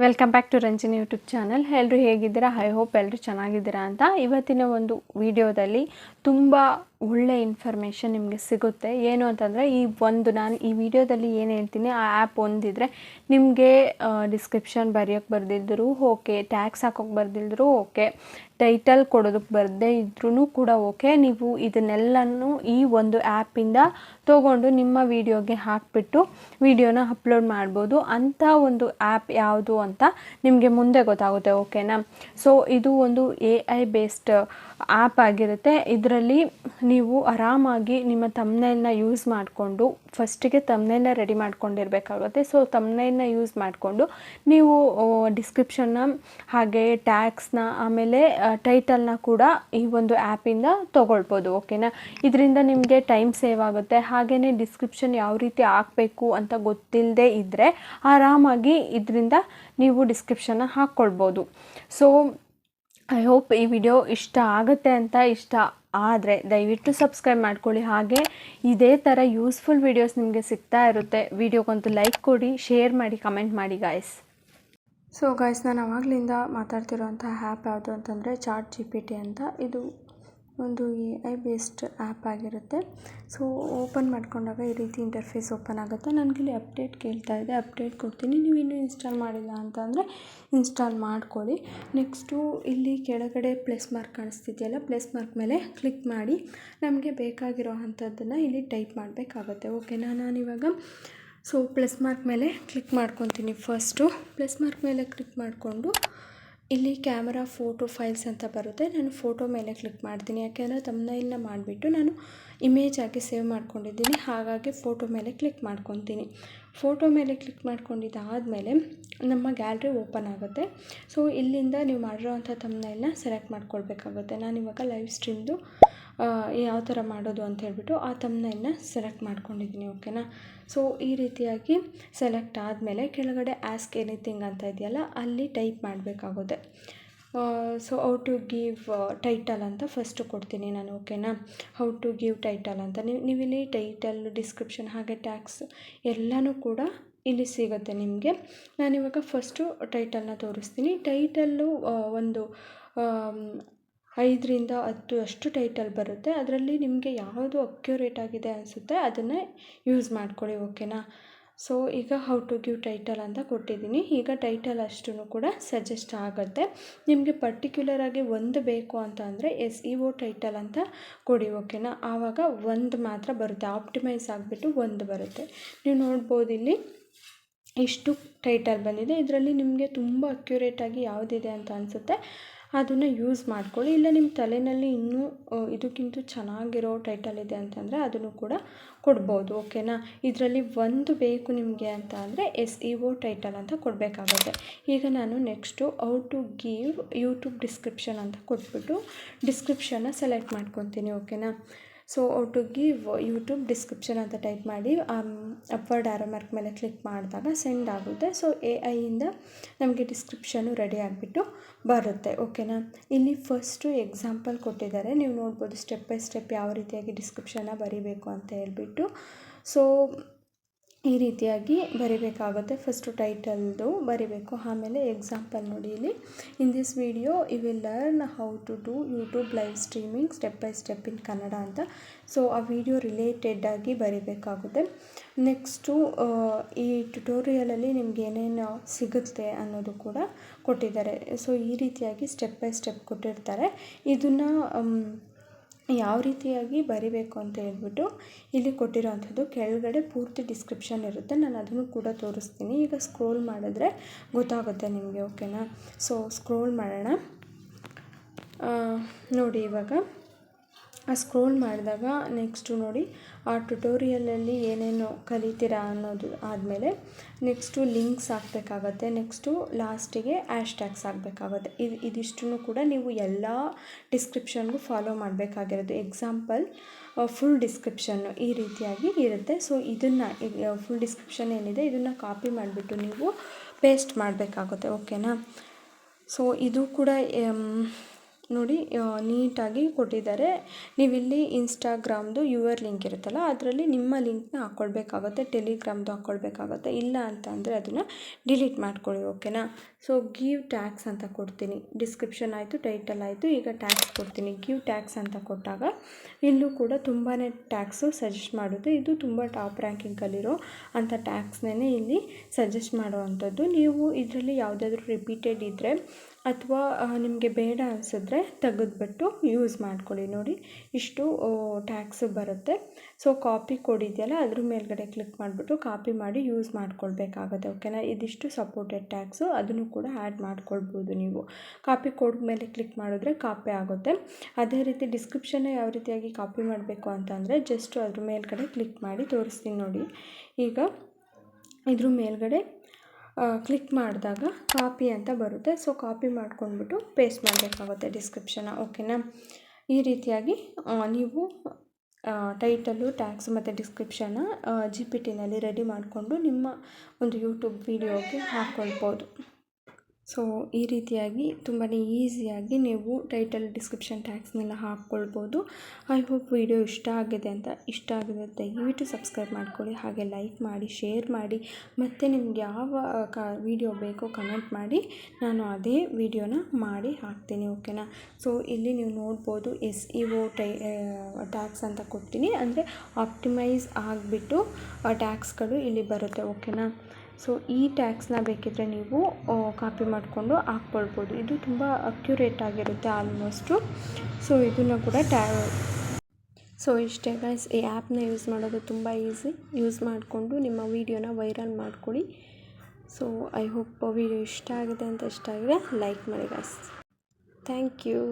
Welcome back to Ranjani YouTube channel ಎಲ್ಲರೂ ಹೇಗಿದ್ದೀರಾ? I hope ಎಲ್ಲರೂ ಚೆನ್ನಾಗಿದ್ದೀರಾ ಅಂತ. ಇವತ್ತಿನ ಒಂದು ವಿಡಿಯೋದಲ್ಲಿ ತುಂಬ ಒಳ್ಳೆ ಇನ್ಫಾರ್ಮೇಷನ್ ನಿಮಗೆ ಸಿಗುತ್ತೆ. ಏನು ಅಂತಂದರೆ, ಈ ಒಂದು ನಾನು ಈ ವಿಡಿಯೋದಲ್ಲಿ ಏನು ಹೇಳ್ತೀನಿ, ಆ ಆ್ಯಪ್ ಒಂದಿದ್ರೆ ನಿಮಗೆ ಡಿಸ್ಕ್ರಿಪ್ಷನ್ ಬರೆಯೋಕ್ಕೆ ಬರ್ದಿದ್ದರೂ ಓಕೆ ಟ್ಯಾಕ್ಸ್ ಹಾಕೋಕ್ಕೆ ಬರ್ದಿಲ್ದರೂ ಓಕೆ ಟೈಟಲ್ ಕೊಡೋದಕ್ಕೆ ಬರದೇ ಇದ್ರೂ ಕೂಡ ಓಕೆ ನೀವು ಇದನ್ನೆಲ್ಲನೂ ಈ ಒಂದು ಆ್ಯಪಿಂದ ತೊಗೊಂಡು ನಿಮ್ಮ ವಿಡಿಯೋಗೆ ಹಾಕಿಬಿಟ್ಟು ವಿಡಿಯೋನ ಅಪ್ಲೋಡ್ ಮಾಡ್ಬೋದು. ಅಂಥ ಒಂದು ಆ್ಯಪ್ ಯಾವುದು ಅಂತ ನಿಮಗೆ ಮುಂದೆ ಗೊತ್ತಾಗುತ್ತೆ ಓಕೆನಾ ಸೊ ಇದು ಒಂದು ಎ ಐ ಬೇಸ್ಡ್ ಆ್ಯಪ್ ಆಗಿರುತ್ತೆ. ಇದರಲ್ಲಿ ನೀವು ಆರಾಮಾಗಿ ನಿಮ್ಮ ತಮ್ನೈಲ್ನ ಯೂಸ್ ಮಾಡಿಕೊಂಡು ಫಸ್ಟಿಗೆ ತಮ್ನೈಲ್ನ ರೆಡಿ ಮಾಡ್ಕೊಂಡಿರಬೇಕಾಗುತ್ತೆ. ಸೊ ತಮ್ನೈಲ್ನ ಯೂಸ್ ಮಾಡಿಕೊಂಡು ನೀವು ಡಿಸ್ಕ್ರಿಪ್ಷನ್ನ ಹಾಗೆ ಟ್ಯಾಕ್ಸ್ನ ಆಮೇಲೆ ಟೈಟಲ್ನ ಕೂಡ ಈ ಒಂದು ಆ್ಯಪಿಂದ ತೊಗೊಳ್ಬೋದು ಓಕೆನಾ ಇದರಿಂದ ನಿಮಗೆ ಟೈಮ್ ಸೇವ್ ಆಗುತ್ತೆ. ಹಾಗೆಯೇ ಡಿಸ್ಕ್ರಿಪ್ಷನ್ ಯಾವ ರೀತಿ ಹಾಕಬೇಕು ಅಂತ ಗೊತ್ತಿಲ್ಲದೆ ಇದ್ದರೆ ಆರಾಮಾಗಿ ಇದರಿಂದ ನೀವು ಡಿಸ್ಕ್ರಿಪ್ಷನ್ನ ಹಾಕ್ಕೊಳ್ಬೋದು. ಸೊ ಐ ಹೋಪ್ ಈ ವಿಡಿಯೋ ಇಷ್ಟ ಆಗುತ್ತೆ ಅಂತ ಇಷ್ಟ ಆದರೆ ದಯವಿಟ್ಟು ಸಬ್ಸ್ಕ್ರೈಬ್ ಮಾಡ್ಕೊಳ್ಳಿ. ಹಾಗೆ ಇದೇ ಥರ ಯೂಸ್ಫುಲ್ ವೀಡಿಯೋಸ್ ನಿಮಗೆ ಸಿಗ್ತಾ ಇರುತ್ತೆ. ವಿಡಿಯೋಗಂತೂ ಲೈಕ್ ಕೊಡಿ ಶೇರ್ ಮಾಡಿ ಕಮೆಂಟ್ ಮಾಡಿ ಗಾಯ್ಸ್ ಸೊ ಗಾಯ್ಸ್ ನಾನು ಅವಾಗಲಿಂದ ಮಾತಾಡ್ತಿರೋಂಥ ಆ್ಯಪ್ ಯಾವುದು ಅಂತಂದರೆ ಚಾಟ್ ಜಿ ಪಿ ಟಿ ಅಂತ. ಇದು ಒಂದು ಎ ಐ ಬೇಸ್ಡ್ ಆ್ಯಪ್ ಆಗಿರುತ್ತೆ. ಸೊ ಓಪನ್ ಮಾಡಿಕೊಂಡಾಗ ಈ ರೀತಿ ಇಂಟರ್ಫೇಸ್ ಓಪನ್ ಆಗುತ್ತೆ. ನನಗಿಲ್ಲಿ ಅಪ್ಡೇಟ್ ಕೇಳ್ತಾ ಇದೆ. ಅಪ್ಡೇಟ್ ಕೊಡ್ತೀನಿ. ನೀವು ಇನ್ನೂ ಇನ್ಸ್ಟಾಲ್ ಮಾಡಿಲ್ಲ ಅಂತ ಅಂದರೆ ಇನ್ಸ್ಟಾಲ್ ಮಾಡ್ಕೊಳ್ಳಿ. ನೆಕ್ಸ್ಟು ಇಲ್ಲಿ ಕೆಳಗಡೆ ಪ್ಲಸ್ ಮಾರ್ಕ್ ಕಾಣಿಸ್ತಿದೆಯಲ್ಲ ಪ್ಲಸ್ ಮಾರ್ಕ್ ಮೇಲೆ ಕ್ಲಿಕ್ ಮಾಡಿ. ನಮಗೆ ಬೇಕಾಗಿರೋ ಅಂಥದ್ದನ್ನು ಇಲ್ಲಿ ಟೈಪ್ ಮಾಡಬೇಕಾಗತ್ತೆ. ಓಕೆನಾ ಇವಾಗ ಸೊ ಪ್ಲಸ್ ಮಾರ್ಕ್ ಮೇಲೆ ಕ್ಲಿಕ್ ಮಾಡ್ಕೊತೀನಿ ಫಸ್ಟು ಪ್ಲಸ್ ಮಾರ್ಕ್ ಮೇಲೆ ಕ್ಲಿಕ್ ಮಾಡಿಕೊಂಡು ಇಲ್ಲಿ ಕ್ಯಾಮರಾ, ಫೋಟೋ ಫೈಲ್ಸ್ ಅಂತ ಬರುತ್ತೆ. ನಾನು ಫೋಟೋ ಮೇಲೆ ಕ್ಲಿಕ್ ಮಾಡ್ತೀನಿ. ಯಾಕೆಂದರೆ ತಮ್ಮನೈಲ್ನ ಮಾಡಿಬಿಟ್ಟು ನಾನು ಇಮೇಜ್ ಆಗಿ ಸೇವ್ ಮಾಡ್ಕೊಂಡಿದ್ದೀನಿ. ಹಾಗಾಗಿ ಫೋಟೋ ಮೇಲೆ ಕ್ಲಿಕ್ ಮಾಡ್ಕೊತೀನಿ. ಫೋಟೋ ಮೇಲೆ ಕ್ಲಿಕ್ ಮಾಡ್ಕೊಂಡಿದ್ದಾದಮೇಲೆ ನಮ್ಮ ಗ್ಯಾಲ್ರಿ ಓಪನ್ ಆಗುತ್ತೆ. ಸೊ, ಇಲ್ಲಿಂದ ನೀವು ಮಾಡಿರೋವಂಥ ತಮ್ಮನೈಲ್ನ ಸೆಲೆಕ್ಟ್ ಮಾಡ್ಕೊಳ್ಬೇಕಾಗುತ್ತೆ. ನಾನಿವಾಗ ಲೈವ್ ಸ್ಟ್ರೀಮ್ದು ಯಾವ ಥರ ಮಾಡೋದು ಅಂತ ಹೇಳ್ಬಿಟ್ಟು ಆ ತಮ್ಮನೈಲ್ನ ಸೆಲೆಕ್ಟ್ ಮಾಡ್ಕೊಂಡಿದ್ದೀನಿ ಓಕೆನಾ ಸೊ ಈ ರೀತಿಯಾಗಿ ಸೆಲೆಕ್ಟ್ ಆದಮೇಲೆ ಕೆಳಗಡೆ ಆಸ್ಕ್ ಎನಿಥಿಂಗ್ ಅಂತ ಇದೆಯಲ್ಲ, ಅಲ್ಲಿ ಟೈಪ್ ಮಾಡಬೇಕಾಗುತ್ತೆ. So how to give title ಅಂತ ಫಸ್ಟು ಕೊಡ್ತೀನಿ ನಾನು ಓಕೆನಾ ಹೌ ಟು ಗಿವ್ ಟೈಟಲ್ ಅಂತ. ನೀವು, ನೀವಿಲ್ಲಿ ಟೈಟಲ್ ಡಿಸ್ಕ್ರಿಪ್ಷನ್ ಹಾಗೆ ಟ್ಯಾಕ್ಸ್ ಎಲ್ಲನೂ ಕೂಡ ಇಲ್ಲಿ ಸಿಗುತ್ತೆ ನಿಮಗೆ. ನಾನಿವಾಗ ಫಸ್ಟು ಟೈಟಲ್ನ ತೋರಿಸ್ತೀನಿ. ಟೈಟಲ್ಲು ಒಂದು ಐದರಿಂದ ಹತ್ತು ಅಷ್ಟು ಟೈಟಲ್ ಬರುತ್ತೆ. ಅದರಲ್ಲಿ ನಿಮಗೆ ಯಾವುದು ಅಕ್ಯುರೇಟ್ ಆಗಿದೆ ಅನಿಸುತ್ತೆ, ಅದನ್ನು ಯೂಸ್ ಮಾಡ್ಕೊಳ್ಳಿ, ಓಕೆನಾ? ಸೊ, ಈಗ ಹೌ ಟು ಗಿವ್ ಟೈಟಲ್ ಅಂತ ಕೊಟ್ಟಿದ್ದೀನಿ. ಈಗ ಟೈಟಲ್ ಅಷ್ಟೂ ಕೂಡ ಸಜೆಸ್ಟ್ ಆಗುತ್ತೆ. ನಿಮಗೆ ಪರ್ಟಿಕ್ಯುಲರ್ ಆಗಿ ಒಂದು ಬೇಕು ಅಂತ ಅಂದರೆ ಎಸ್ ಇ ಒ ಟೈಟಲ್ ಅಂತ ಕೊಡಿ, ಓಕೆನಾ? ಆವಾಗ ಒಂದು ಮಾತ್ರ ಬರುತ್ತೆ. ಆಪ್ಟಿಮೈಸ್ ಆಗಿಬಿಟ್ಟು ಒಂದು ಬರುತ್ತೆ. ನೀವು ನೋಡ್ಬೋದು ಇಲ್ಲಿ ಇಷ್ಟು ಟೈಟಲ್ ಬಂದಿದೆ. ಇದರಲ್ಲಿ ನಿಮಗೆ ತುಂಬ ಅಕ್ಯುರೇಟಾಗಿ ಯಾವುದಿದೆ ಅಂತ ಅನಿಸುತ್ತೆ. ಅದನ್ನು ಯೂಸ್ ಮಾಡ್ಕೊಳ್ಳಿ. ಇಲ್ಲ ನಿಮ್ಮ ತಲೆಯಲ್ಲಿ ಇನ್ನೂ ಇದಕ್ಕಿಂತ ಚೆನ್ನಾಗಿರೋ ಟೈಟಲ್ ಇದೆ ಅಂತಂದರೆ ಅದನ್ನು ಕೂಡ ಕೊಡ್ಬೋದು ಓಕೆನಾ ಇದರಲ್ಲಿ ಒಂದು ಬೇಕು ನಿಮಗೆ ಅಂತ ಅಂದರೆ ಎಸ್ ಇ ಒ ಟೈಟಲ್ ಅಂತ ಕೊಡಬೇಕಾಗುತ್ತೆ. ಈಗ ನಾನು ನೆಕ್ಸ್ಟು ಔ ಟು ಗೀವ್ ಯೂಟ್ಯೂಬ್ ಡಿಸ್ಕ್ರಿಪ್ಷನ್ ಅಂತ ಕೊಟ್ಬಿಟ್ಟು ಡಿಸ್ಕ್ರಿಪ್ಷನ್ನ ಸೆಲೆಕ್ಟ್ ಮಾಡ್ಕೊತೀನಿ ಓಕೆನಾ so to give YouTube description ಅಂತ ಟೈಪ್ ಮಾಡಿ ಅಪ್ವರ್ಡ್ ಆರೋ ಮಾರ್ಕ್ ಮೇಲೆ ಕ್ಲಿಕ್ ಮಾಡಿದಾಗ ಸೆಂಡ್ ಆಗುತ್ತೆ. ಸೊ ಎ ಐಯಿಂದ ನಮಗೆ ಡಿಸ್ಕ್ರಿಪ್ಷನು ರೆಡಿ ಆಗಿಬಿಟ್ಟು ಬರುತ್ತೆ. ಓಕೆನಾ ಇಲ್ಲಿ ಫಸ್ಟು ಎಕ್ಸಾಂಪಲ್ ಕೊಟ್ಟಿದ್ದಾರೆ. ನೀವು ನೋಡ್ಬೋದು ಸ್ಟೆಪ್ ಬೈ ಸ್ಟೆಪ್ ಯಾವ ರೀತಿಯಾಗಿ ಡಿಸ್ಕ್ರಿಪ್ಷನ್ನ ಬರೀಬೇಕು ಅಂತ ಹೇಳ್ಬಿಟ್ಟು. ಸೊ ಈ ರೀತಿಯಾಗಿ ಬರಿಬೇಕಾಗುತ್ತೆ. ಫಸ್ಟು ಟೈಟಲ್ದು ಬರಿಬೇಕು. ಆಮೇಲೆ ಎಕ್ಸಾಂಪಲ್ ನೋಡಿ ಇಲ್ಲಿ. In this video you will learn how to do YouTube live streaming step by step in Kannada ಅಂತ. ಸೊ ಆ ವಿಡಿಯೋ ರಿಲೇಟೆಡ್ ಆಗಿ ಬರಿಬೇಕಾಗುತ್ತೆ. ನೆಕ್ಸ್ಟು ಈ ಟ್ಯುಟೋರಿಯಲಲ್ಲಿ ನಿಮ್ಗೆ ಏನೇನು ಸಿಗುತ್ತೆ ಅನ್ನೋದು ಕೂಡ ಕೊಟ್ಟಿದ್ದಾರೆ. ಸೊ ಈ ರೀತಿಯಾಗಿ ಸ್ಟೆಪ್ ಬೈ ಸ್ಟೆಪ್ ಕೊಟ್ಟಿರ್ತಾರೆ. ಇದನ್ನು ಯಾವ ರೀತಿಯಾಗಿ ಬರಿಬೇಕು ಅಂತ ಹೇಳ್ಬಿಟ್ಟು ಇಲ್ಲಿ ಕೊಟ್ಟಿರೋವಂಥದ್ದು ಕೆಳಗಡೆ ಪೂರ್ತಿ ಡಿಸ್ಕ್ರಿಪ್ಷನ್ ಇರುತ್ತೆ. ನಾನು ಅದನ್ನು ಕೂಡ ತೋರಿಸ್ತೀನಿ. ಈಗ ಸ್ಕ್ರೋಲ್ ಮಾಡಿದ್ರೆ ಗೊತ್ತಾಗುತ್ತೆ ನಿಮಗೆ ಓಕೆನಾ ಸೊ ಸ್ಕ್ರೋಲ್ ಮಾಡೋಣ. ನೋಡಿ ಇವಾಗ. ಸ್ಕ್ರೋಲ್ ಮಾಡಿದಾಗ ನೆಕ್ಸ್ಟು ನೋಡಿ, ಆ ಟ್ಯುಟೋರಿಯಲಲ್ಲಿ ಏನೇನು ಕಲಿತೀರಾ ಅನ್ನೋದು ಆದಮೇಲೆ ನೆಕ್ಸ್ಟು ಲಿಂಕ್ಸ್ ಹಾಕಬೇಕಾಗತ್ತೆ ನೆಕ್ಸ್ಟು ಲಾಸ್ಟಿಗೆ ಆ್ಯಶ್ ಟ್ಯಾಕ್ಸ್ ಹಾಕಬೇಕಾಗುತ್ತೆ. ಇದು ಇದಿಷ್ಟು ಕೂಡ ನೀವು ಎಲ್ಲ ಡಿಸ್ಕ್ರಿಪ್ಷನ್ಗೂ ಫಾಲೋ ಮಾಡಬೇಕಾಗಿರೋದು. ಎಕ್ಸಾಂಪಲ್ ಫುಲ್ ಡಿಸ್ಕ್ರಿಪ್ಷನ್ನು ಈ ರೀತಿಯಾಗಿ ಇರುತ್ತೆ. ಸೊ ಇದನ್ನು ಫುಲ್ ಡಿಸ್ಕ್ರಿಪ್ಷನ್ ಏನಿದೆ, ಇದನ್ನು ಕಾಪಿ ಮಾಡಿಬಿಟ್ಟು ನೀವು ಪೇಸ್ಟ್ ಮಾಡಬೇಕಾಗುತ್ತೆ. ಓಕೆನಾ ಸೊ ಇದು ಕೂಡ ನೋಡಿ ನೀಟಾಗಿ ಕೊಟ್ಟಿದ್ದಾರೆ. ನೀವಿಲ್ಲಿ ಇನ್ಸ್ಟಾಗ್ರಾಮ್ದು ಯು ಆರ್ ಲಿಂಕ್ ಇರುತ್ತಲ್ಲ, ಅದರಲ್ಲಿ ನಿಮ್ಮ ಲಿಂಕ್ನ ಹಾಕ್ಕೊಳ್ಬೇಕಾಗುತ್ತೆ ಟೆಲಿಗ್ರಾಮ್ದು ಹಾಕ್ಕೊಳ್ಬೇಕಾಗುತ್ತೆ ಇಲ್ಲ ಅಂತ ಅಂದರೆ ಅದನ್ನು ಡಿಲೀಟ್ ಮಾಡ್ಕೊಳ್ಳಿ, ಓಕೆನಾ? ಸೊ ಗಿವ್ ಟ್ಯಾಕ್ಸ್ ಅಂತ ಕೊಡ್ತೀನಿ. ಡಿಸ್ಕ್ರಿಪ್ಷನ್ ಆಯಿತು ಟೈಟಲ್ ಆಯಿತು, ಈಗ ಟ್ಯಾಕ್ಸ್ ಕೊಡ್ತೀನಿ. ಗಿವ್ ಟ್ಯಾಕ್ಸ್ ಅಂತ ಕೊಟ್ಟಾಗ ಇಲ್ಲೂ ಕೂಡ ತುಂಬಾ ಟ್ಯಾಕ್ಸು ಸಜೆಸ್ಟ್ ಮಾಡುತ್ತೆ. ಇದು ತುಂಬ ಟಾಪ್ ರ್ಯಾಂಕಿಂಗಲ್ಲಿರೋ ಅಂಥ ಟ್ಯಾಕ್ಸ್ನೇ ಇಲ್ಲಿ ಸಜೆಸ್ಟ್ ಮಾಡುವಂಥದ್ದು. ನೀವು ಇದರಲ್ಲಿ ಯಾವುದಾದ್ರೂ ರಿಪೀಟೆಡ್ ಇದ್ದರೆ ಅಥವಾ ನಿಮಗೆ ಬೇಡ ಅನಿಸಿದ್ರೆ ತೆಗೆದ್ಬಿಟ್ಟು ಯೂಸ್ ಮಾಡ್ಕೊಳ್ಳಿ. ನೋಡಿ, ಇಷ್ಟು ಟ್ಯಾಕ್ಸು ಬರುತ್ತೆ. ಸೊ ಕಾಪಿ ಕೋಡ್ ಇದೆಯಲ್ಲ, ಅದ್ರ ಮೇಲ್ಗಡೆ ಕ್ಲಿಕ್ ಮಾಡಿಬಿಟ್ಟು ಕಾಪಿ ಮಾಡಿ ಯೂಸ್ ಮಾಡ್ಕೊಳ್ಬೇಕಾಗುತ್ತೆ ಓಕೆನಾ ಇದಿಷ್ಟು ಸಪೋರ್ಟೆಡ್ ಟ್ಯಾಕ್ಸು ಅದನ್ನು ಕೂಡ ಆ್ಯಡ್ ಮಾಡ್ಕೊಳ್ಬೋದು ನೀವು. ಕಾಪಿ ಕೋಡ್ ಮೇಲೆ ಕ್ಲಿಕ್ ಮಾಡಿದ್ರೆ ಕಾಪಿ ಆಗುತ್ತೆ. ಅದೇ ರೀತಿ ಡಿಸ್ಕ್ರಿಪ್ಷನ್ನ ಯಾವ ರೀತಿಯಾಗಿ ಕಾಪಿ ಮಾಡಬೇಕು ಅಂತಂದರೆ ಜಸ್ಟ್ ಅದ್ರ ಮೇಲ್ಗಡೆ ಕ್ಲಿಕ್ ಮಾಡಿ ತೋರಿಸ್ತೀನಿ ನೋಡಿ. ಈಗ, ಇದ್ರ ಮೇಲ್ಗಡೆ ಕ್ಲಿಕ್ ಮಾಡಿದಾಗ ಕಾಪಿ ಅಂತ ಬರುತ್ತೆ. ಸೊ ಕಾಪಿ ಮಾಡ್ಕೊಂಡ್ಬಿಟ್ಟು ಪೇಸ್ಟ್ ಮಾಡಬೇಕಾಗುತ್ತೆ ಡಿಸ್ಕ್ರಿಪ್ಷನ್ನ ಓಕೆನಾ ಈ ರೀತಿಯಾಗಿ ನೀವು ಟೈಟಲು ಟ್ಯಾಕ್ಸ್ ಮತ್ತು ಡಿಸ್ಕ್ರಿಪ್ಷನ್ನ ಜಿ ಪಿ ಟಿನಲ್ಲಿ ರೆಡಿ ಮಾಡಿಕೊಂಡು ನಿಮ್ಮ ಒಂದು ಯೂಟ್ಯೂಬ್ ವೀಡಿಯೋಗೆ ಹಾಕ್ಕೊಳ್ಬೋದು ಸೊ ಈ ರೀತಿಯಾಗಿ ತುಂಬಾ ಈಸಿಯಾಗಿ ನೀವು ಟೈಟಲ್ ಡಿಸ್ಕ್ರಿಪ್ಷನ್ ಟ್ಯಾಕ್ಸ್ನೆಲ್ಲ ಹಾಕ್ಕೊಳ್ಬೋದು. ಐ ಹೋಪ್ ವಿಡಿಯೋ ಇಷ್ಟ ಆಗಿದೆ ಅಂತ ಇಷ್ಟ ಆಗಿದೆ ದಯವಿಟ್ಟು ಸಬ್ಸ್ಕ್ರೈಬ್ ಮಾಡ್ಕೊಳ್ಳಿ. ಹಾಗೆ ಲೈಕ್ ಮಾಡಿ ಶೇರ್ ಮಾಡಿ, ಮತ್ತು ನಿಮ್ಗೆ ಯಾವ ಕ ವಿಡಿಯೋ ಬೇಕೋ ಕಮೆಂಟ್ ಮಾಡಿ, ನಾನು ಅದೇ ವಿಡಿಯೋನ ಮಾಡಿ ಹಾಕ್ತೀನಿ ಓಕೆನಾ ಸೊ ಇಲ್ಲಿ ನೀವು ನೋಡ್ಬೋದು ಎಸ್ ಇ ಒ ಟೈ ಟ್ಯಾಕ್ಸ್ ಅಂತ ಕೊಡ್ತೀನಿ. ಅಂದರೆ ಆಪ್ಟಿಮೈಸ್ ಆಗಿಬಿಟ್ಟು ಟ್ಯಾಕ್ಸ್ಗಳು ಇಲ್ಲಿ ಬರುತ್ತೆ ಓಕೆನಾ ಸೊ ಈ ಟ್ಯಾಕ್ಸ್ನ ಬೇಕಿದ್ದರೆ ನೀವು ಕಾಪಿ ಮಾಡಿಕೊಂಡು ಹಾಕ್ಕೊಳ್ಬೋದು. ಇದು ತುಂಬ ಅಕ್ಯುರೇಟ್ ಆಗಿರುತ್ತೆ ಆಲ್ಮೋಸ್ಟು. ಸೊ ಇದನ್ನು ಕೂಡ ಟ್ಯಾ ಸೊ ಇಷ್ಟೇ ಗೈಸ್, ಈ ಆ್ಯಪ್ನ ಯೂಸ್ ಮಾಡೋದು ತುಂಬ ಈಸಿ. ಯೂಸ್ ಮಾಡಿಕೊಂಡು ನಿಮ್ಮ ವೀಡಿಯೋನ ವೈರಲ್ ಮಾಡ್ಕೊಳ್ಳಿ ಸೊ ಐ ಹೋಪ್ ವಿಡಿಯೋ ಇಷ್ಟ ಆಗಿದೆ ಅಂತ ಇಷ್ಟ ಆಗಿದೆ ಲೈಕ್ ಮಾಡಿ ಗೈಸ್. Thank you.